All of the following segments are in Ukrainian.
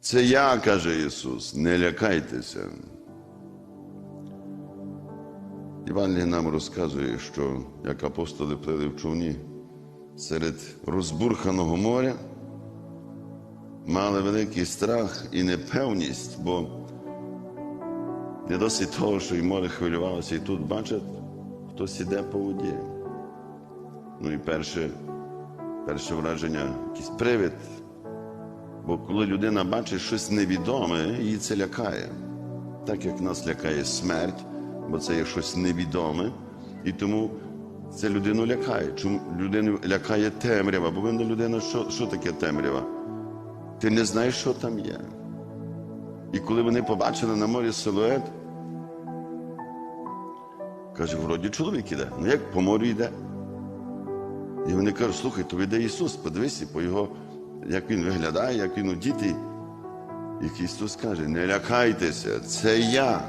Це я, каже Ісус, не лякайтеся. Івангелій нам розказує, що як апостоли плили в човні серед розбурханого моря, мали великий страх і непевність, бо не досить того, що і море хвилювалося, і тут бачать, хтось іде по воді. Ну і перше, перше враження, якийсь привид. Бо коли людина бачить щось невідоме, її це лякає. Так як нас лякає смерть, бо це є щось невідоме, і тому це людину лякає. Чому людину лякає темрява? Бо винна людина, що, що таке темрява? Ти не знаєш, що там є. І коли вони побачили на морі силует, каже, вроді чоловік іде. Ну як по морю йде? І вони кажуть, слухай, то йде Ісус, подивися по його, як Він виглядає, як він одітий. І Ісус каже, не лякайтеся, це я.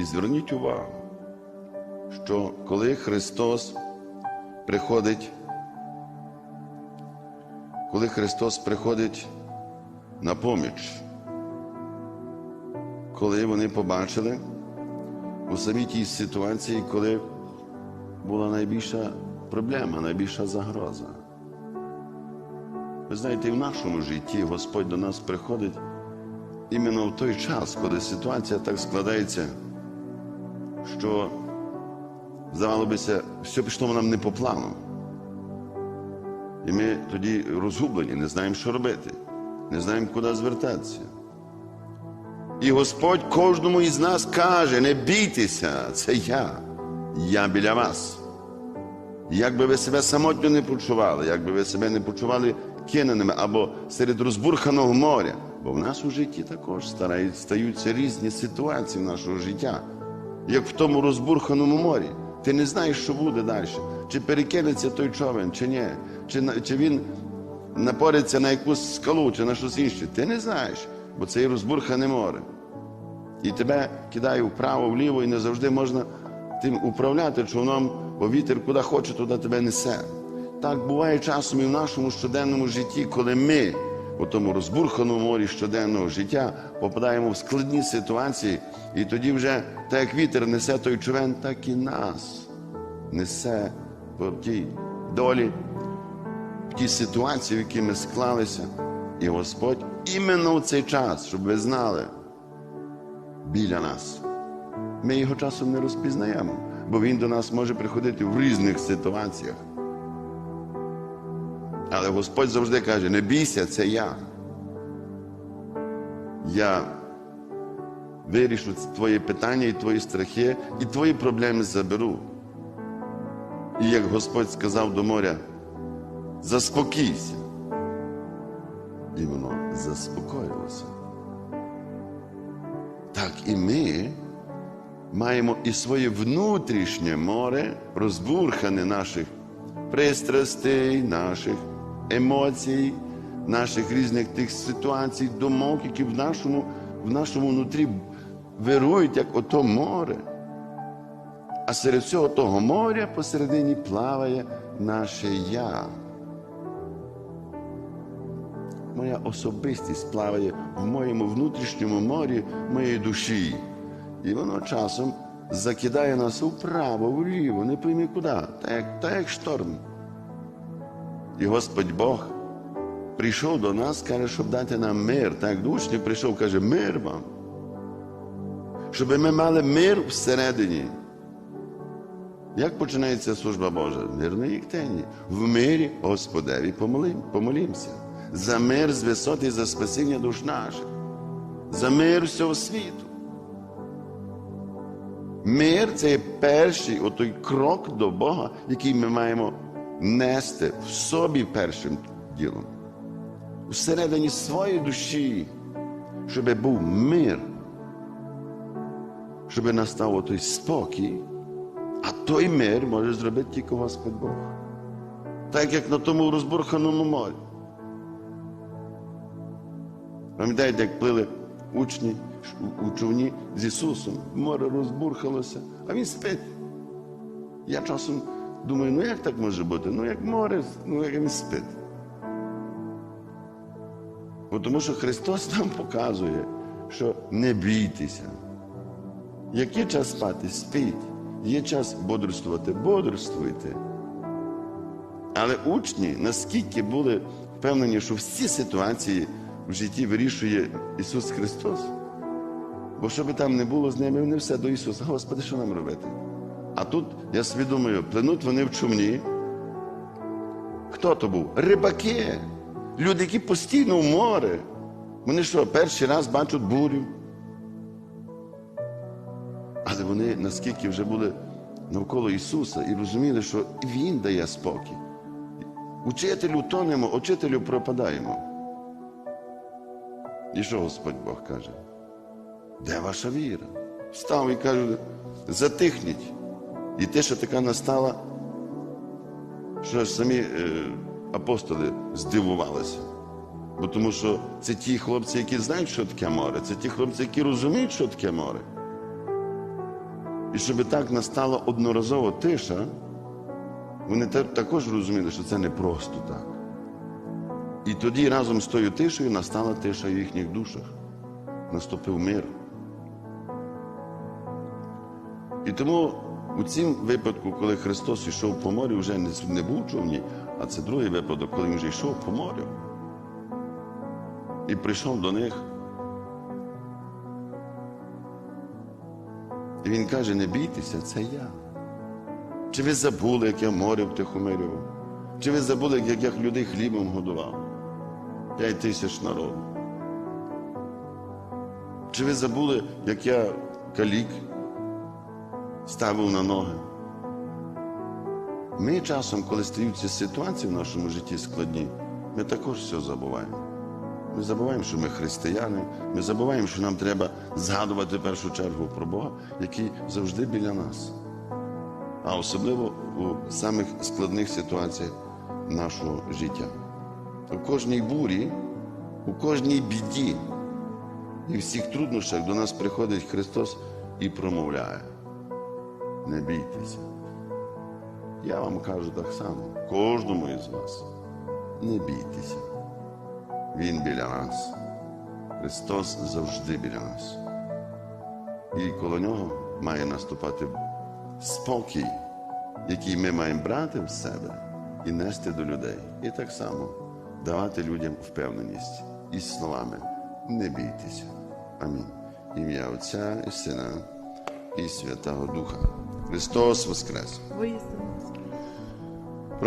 І зверніть увагу, що коли Христос приходить, коли Христос приходить на поміч, коли вони побачили у самій тій ситуації, коли була найбільша проблема, найбільша загроза. Ви знаєте, і в нашому житті Господь до нас приходить іменно в той час, коли ситуація так складається, що, здавалося бися, все пішло нам не по плану. І ми тоді розгублені, не знаємо, що робити, не знаємо, куди звертатися. І Господь кожному із нас каже: не бійтеся, це я, я біля вас. Як би ви себе самотньо не почували, як би ви себе не почували киненими або серед розбурханого моря, бо в нас у житті також старають, стаються різні ситуації нашого життя, як в тому розбурханому морі. Ти не знаєш, що буде далі. Чи перекинеться той човен, чи ні, чи, чи він напориться на якусь скалу, чи на щось інше. Ти не знаєш, бо це є розбурхане море. І тебе кидає вправо, вліво, і не завжди можна тим управляти човном, бо вітер куди хоче, туди тебе несе. Так буває часом і в нашому щоденному житті, коли ми у тому розбурханому морі щоденного життя попадаємо в складні ситуації, і тоді вже так як вітер несе той човен, так і нас несе по тій долі, в тій ситуації, в якій ми склалися. І Господь іменно в цей час, щоб ви знали, біля нас. Ми його часом не розпізнаємо, бо він до нас може приходити в різних ситуаціях. Але Господь завжди каже: не бійся, це я. Я вирішу твої питання і твої страхи, і твої проблеми заберу. І як Господь сказав до моря, заспокійся. І воно заспокоїлося. Так і ми маємо і своє внутрішнє море, розбурхане наших пристрастей, наших емоцій, наших різних тих ситуацій, думок, які в нашому, в нашому внутрі вирують, як ото море. А серед всього того моря посередині плаває наше я. Моя особистість плаває в моєму внутрішньому морі моєї душі. І воно часом закидає нас вправо, вліво, не пойми куди, так як, так як шторм. І Господь Бог прийшов до нас, каже, щоб дати нам мир. Так до учнів прийшов, каже, мир вам. Щоб ми мали мир всередині. Як починається служба Божа? Мирної їктені. В мирі Господеві помолим, помолімся. За мир з висоти за спасіння душ наших. За мир всього світу. Мир це є перший отой крок до Бога, який ми маємо нести в собі першим ділом. Всередині своєї душі, щоб був мир, щоб настав той спокій, а той мир може зробити тільки Господь Бог. Так як на тому розбурханому морі. Пам'ятаєте, як плили учні у човні з Ісусом, море розбурхалося, а Він спить. Я часом думаю, ну як так може бути? Ну як море, ну як він спить. Бо Тому що Христос нам показує, що не бійтеся. Як є час спати, спіть. Є час бодрствувати, бодрствуйте. Але учні наскільки були впевнені, що всі ситуації в житті вирішує Ісус Христос. Бо що би там не було з ними, вони все до Ісуса. Господи, що нам робити? А тут, я собі думаю, пленуть вони в чумні. Хто то був? Рибаки. Люди, які постійно в море. Вони що, перший раз бачать бурю. Але вони наскільки вже були навколо Ісуса і розуміли, що Він дає спокій. Учителю тонемо, учителю пропадаємо. І що Господь Бог каже? Де ваша віра? Встав і каже, затихніть. І що така настала, що самі е, апостоли здивувалися. Бо тому що це ті хлопці, які знають, що таке море, це ті хлопці, які розуміють, що таке море. І щоб так настала одноразово тиша, вони також розуміли, що це не просто так. І тоді разом з тою тишею настала тиша в їхніх душах. Наступив мир. І тому у цім випадку, коли Христос йшов по морю, вже не, був в човні, а це другий випадок, коли він вже йшов по морю. І прийшов до них. І він каже: не бійтеся, це я. Чи ви забули, як я море втихомирював? Чи ви забули, як я людей хлібом годував? П'ять тисяч народу. Чи ви забули, як я калік ставив на ноги? Ми часом, коли стаються ситуації в нашому житті складні, ми також все забуваємо. Ми забуваємо, що ми християни, ми забуваємо, що нам треба згадувати в першу чергу про Бога, який завжди біля нас. А особливо у самих складних ситуаціях нашого життя. У кожній бурі, у кожній біді і всіх труднощах до нас приходить Христос і промовляє. Не бійтеся. Я вам кажу так само, кожному із вас. Не бійтеся. Він біля нас. Христос завжди біля нас. І коло нього має наступати спокій, який ми маємо брати в себе і нести до людей. І так само давати людям впевненість із словами не бійтеся. Амінь. Ім'я Отця і Сина і Святого Духа. Христос Воскрес! Воістину